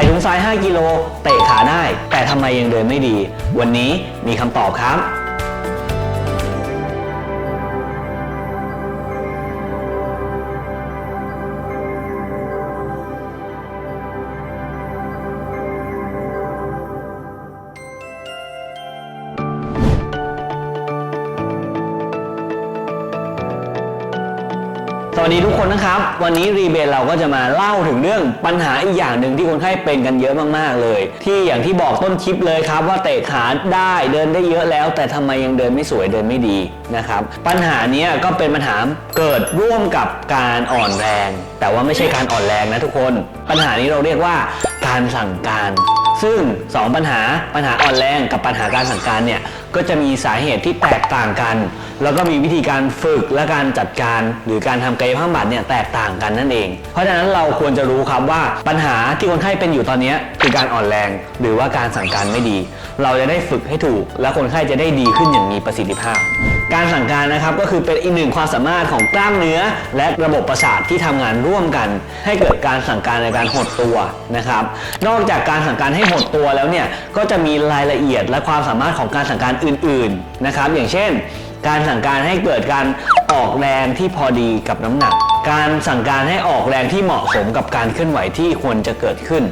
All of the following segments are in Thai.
ส่ถุงทราย 5 กิโล เตะขาได้ แต่ทำไมยังเดินไม่ดี วันนี้มีคำตอบครับ สวัสดีทุกคนนะครับ วันนี้รีเบนเราก็จะมาเล่าถึงเรื่องปัญหาอีกอย่างหนึ่งที่คนไข้เป็นกันเยอะมากๆเลย ที่อย่างที่บอกต้นคลิปเลยครับ ว่าเตะขาได้เดินได้เยอะแล้ว แต่ทำไมยังเดินไม่สวยเดินไม่ดีนะครับ ปัญหานี้ก็เป็นปัญหาเกิดร่วมกับการอ่อนแรง แต่ว่าไม่ใช่การอ่อนแรงนะทุกคน ปัญหานี้เราเรียกว่าการสั่งการ ซึ่ง 2 ปัญหาปัญหาอ่อนแรงกับปัญหาการสั่งการเนี่ยก็จะมีสาเหตุที่แตกต่างกัน แล้วก็มีวิธีการฝึกและการจัดการ หรือการทำกายภาพบำบัดเนี่ยแตกต่างกันนั่นเอง เพราะฉะนั้นเราควรจะรู้ครับว่าปัญหาที่คนไข้เป็นอยู่ตอนนี้คือการอ่อนแรง หรือว่าการสั่งการไม่ดี เราจะได้ฝึกให้ถูก และคนไข้จะได้ดีขึ้นอย่างมีประสิทธิภาพ การสั่งการนะครับก็คือเป็นอีกหนึ่งความสามารถของกล้ามเนื้อ และระบบประสาทที่ทำงานร่วมกัน ให้เกิดการสั่งการในการหดตัวนะครับ นอกจากการสั่งการให้หดตัวแล้วเนี่ยก็จะมีรายละเอียดและความสามารถของการสั่งการอื่น ๆนะครับ อย่างเช่น การสั่งการให้เกิดการออกแรงที่พอดีกับน้ำหนัก การสั่งการให้ออกแรงที่เหมาะสมกับการเคลื่อนไหวที่ควรจะเกิดขึ้น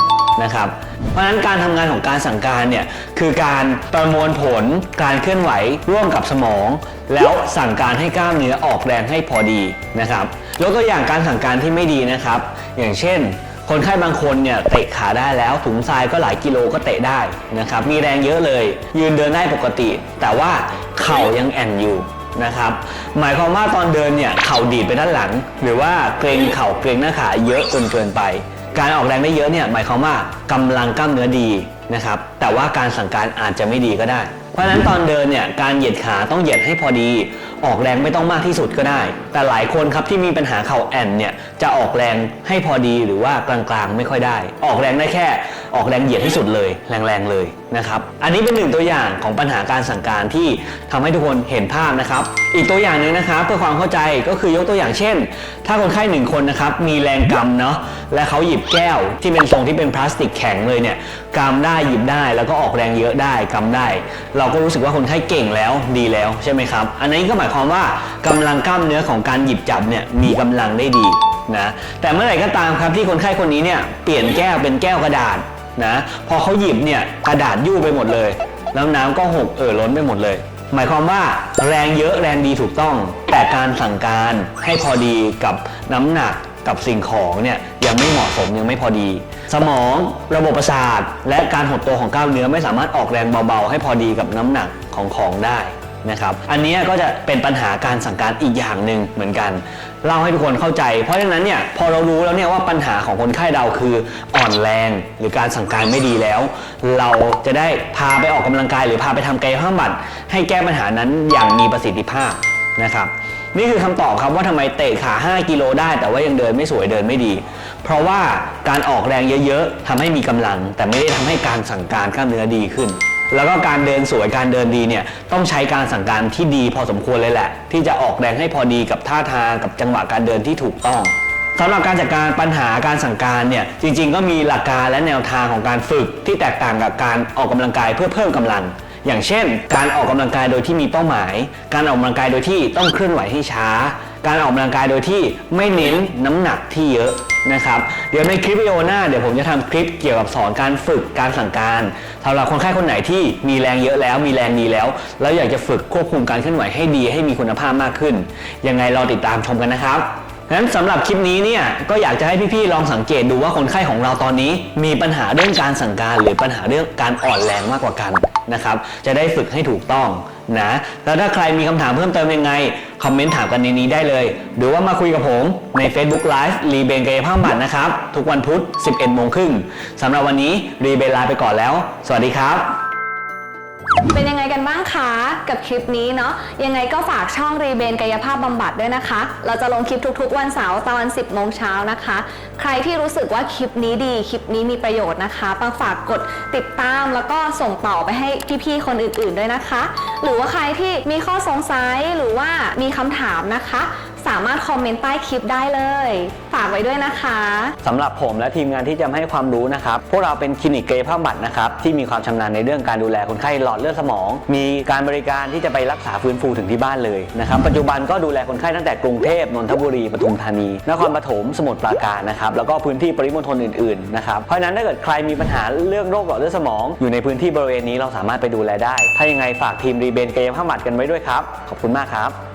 นะครับ เพราะฉะนั้นการทำงานของการสั่งการเนี่ยคือการประมวลผลการเคลื่อนไหวร่วมกับสมอง แล้วสั่งการให้กล้ามเนื้อออกแรงให้พอดีนะครับยกตัวอย่างการสั่งการที่ไม่ดีนะครับ อย่างเช่น คนไข้บางคนเนี่ยเตะขาได้แล้วถุงทรายก็หลายกิโลก็เตะได้นะครับมีแรงเยอะเลย ยืนเดินได้ปกติ แต่ว่าเข่ายังแอนอยู่นะครับหมายความว่าตอนเดินเนี่ยเข่าดีดไปด้านหลัง หรือว่าเกรงเข่าเกรงหน้าขาเยอะจนเกินไป การออกแรงได้เยอะเนี่ยหมายความว่ากำลังกล้ามเนื้อดี นะครับแต่ว่าการสั่งการอาจจะไม่ดีก็ได้ เพราะฉะนั้นตอนเดินเนี่ยการเหยียดขาต้องเหยียดให้พอดี ออกแรงไม่ต้องมากที่สุดก็ได้ แต่หลายคนครับที่มีปัญหาเข่าแอนเนี่ยจะออกแรงให้พอดีหรือว่ากลางๆไม่ค่อยได้ ออกแรงได้แค่ ออกแรงเหยียดที่สุดเลยแรงๆเลยนะครับอันนี้เป็นหนึ่งตัวอย่างของปัญหาการสั่งการที่ทำให้ทุกคนเห็นภาพนะครับอีกตัวอย่างหนึ่งนะครับเพื่อความเข้าใจก็คือยกตัวอย่างเช่น ถ้าคนไข้หนึ่งคนนะครับมีแรงกำเนาะและเขาหยิบแก้วที่เป็นทรงที่เป็นพลาสติกแข็งเลยเนี่ยกำได้หยิบได้ แล้วก็ออกแรงเยอะได้กำได้ เราก็รู้สึกว่าคนไข้เก่งแล้วดีแล้วใช่ไหมครับ อันนี้ก็หมายความว่ากำลังกล้ามเนื้อของการหยิบจับเนี่ยมีกำลังได้ดีนะแต่เมื่อไหร่ก็ตามครับที่คนไข้คนนี้เนี่ยเปลี่ยนแก้วเป็นแก้วกระดาษนะพอเขาหยิบเนี่ยกระดาษยู่ไปหมดเลย แล้วน้ำก็หกเอ่อล้นไปหมดเลย หมายความว่าแรงเยอะแรงดีถูกต้อง แต่การสั่งการให้พอดีกับน้ำหนัก กับสิ่งของเนี่ยยังไม่เหมาะสมยังไม่พอดี สมองระบบประสาท และการหดตัวของกล้ามเนื้อไม่สามารถออกแรงเบาๆ ให้พอดีกับน้ำหนักของของได้นะครับอันนี้ก็จะเป็นปัญหาการสั่งการอีกอย่างหนึ่งเหมือนกันเล่าให้ทุกคนเข้าใจ เพราะฉะนั้นเนี่ยพอเรารู้แล้วเนี่ยว่าปัญหาของคนไข้เราคืออ่อนแรง หรือการสั่งการไม่ดีแล้ว เราจะได้พาไปออกกำลังกาย หรือพาไปทำกายภาพบำบัดให้แก้ปัญหานั้นอย่างมีประสิทธิภาพนะครับ นี่คือคำตอบครับว่าทำไมเตะขา 5 กิโลได้ แต่ว่ายังเดินไม่สวยเดินไม่ดี เพราะว่าการออกแรงเยอะๆทำให้มีกำลัง แต่ไม่ได้ทำให้การสั่งการกล้ามเนื้อดีขึ้น แล้วก็การเดินสวยการเดินดีเนี่ยต้องใช้การสั่งการที่ดีพอสมควรเลยแหละ ที่จะออกแรงให้พอดีกับท่าทางกับจังหวะการเดินที่ถูกต้องสำหรับการจัดการปัญหาการสั่งการเนี่ยจริง ๆ ก็มีหลักการและแนวทางของการฝึกที่แตกต่างกับการออกกำลังกายเพื่อเพิ่มกำลัง อย่างเช่น การออกกำลังกายโดยที่มีเป้าหมาย การออกกำลังกายโดยที่ต้องเคลื่อนไหวให้ช้า การออกกำลังกายโดยที่ไม่เน้นน้ำหนักที่เยอะนะครับเดี๋ยวในคลิปวิดีโอหน้าเดี๋ยวผมจะทำคลิปเกี่ยวกับสอนการฝึกการสั่งการสำหรับคนไข้คนไหนที่มีแรงเยอะแล้ว มีแรงดีแล้ว แล้วอยากจะฝึกควบคุมการเคลื่อนไหวให้ดีให้มีคุณภาพมากขึ้น ยังไงรอติดตามชมกันนะครับงั้นสำหรับคลิปนี้เนี่ยก็อยากจะให้พี่ๆลองสังเกตดูว่าคนไข้ของเราตอนนี้ มีปัญหาเรื่องการสั่งการ หรือปัญหาเรื่องการอ่อนแรงมากกว่ากัน นะครับ จะได้ฝึกให้ถูกต้องนะ แล้วถ้าใครมีคำถามเพิ่มเติมยังไง คอมเมนต์ถามกันในนี้ได้เลย หรือว่ามาคุยกับผมใน Facebook Live รีเบนกายภาพบัตรนะครับ ทุกวันพุธ 11โมงครึ่งสำหรับวันนี้รีเบนลาไปก่อนแล้ว สวัสดีครับ เป็นยังไงกันบ้างคะกับคลิปนี้เนาะยังไงก็ฝากช่องรีเบนกายภาพบำบัดด้วยนะคะ เราจะลงคลิปทุกๆ วันเสาร์ตอน 10โมงเช้านะคะ ใครที่รู้สึกว่าคลิปนี้ดีคลิปนี้มีประโยชน์นะคะปังฝากกดติดตามแล้วก็ส่งต่อไปให้พี่ๆคนอื่นๆด้วยนะคะ หรือว่าใครที่มีข้อสงสัยหรือว่ามีคำถามนะคะ สามารถคอมเมนต์ใต้คลิปได้เลย ฝากไว้ด้วยนะคะ สำหรับผมและทีมงานที่จะมาให้ความรู้นะครับ พวกเราเป็นคลินิกเกายภาพบำบัดนะครับ ที่มีความชำนาญในเรื่องการดูแลคนไข้หลอดเลือดสมอง มีการบริการที่จะไปรักษาฟื้นฟูถึงที่บ้านเลยนะครับ ปัจจุบันก็ดูแลคนไข้ตั้งแต่กรุงเทพนนทบุรีปทุมธานี นครปฐมสมุทรปราการนะครับ แล้วก็พื้นที่ปริมณฑลอื่นๆนะครับ เพราะฉะนั้นถ้าเกิดใครมีปัญหาเรื่องโรคหลอดเลือดสมอง อยู่ในพื้นที่บริเวณนี้เราสามารถไปดูแลได้ ถ้ายังไงฝากทีมรีเบนเกายภาพบำบัดกันไว้ด้วยครับ ขอบคุณมากครับ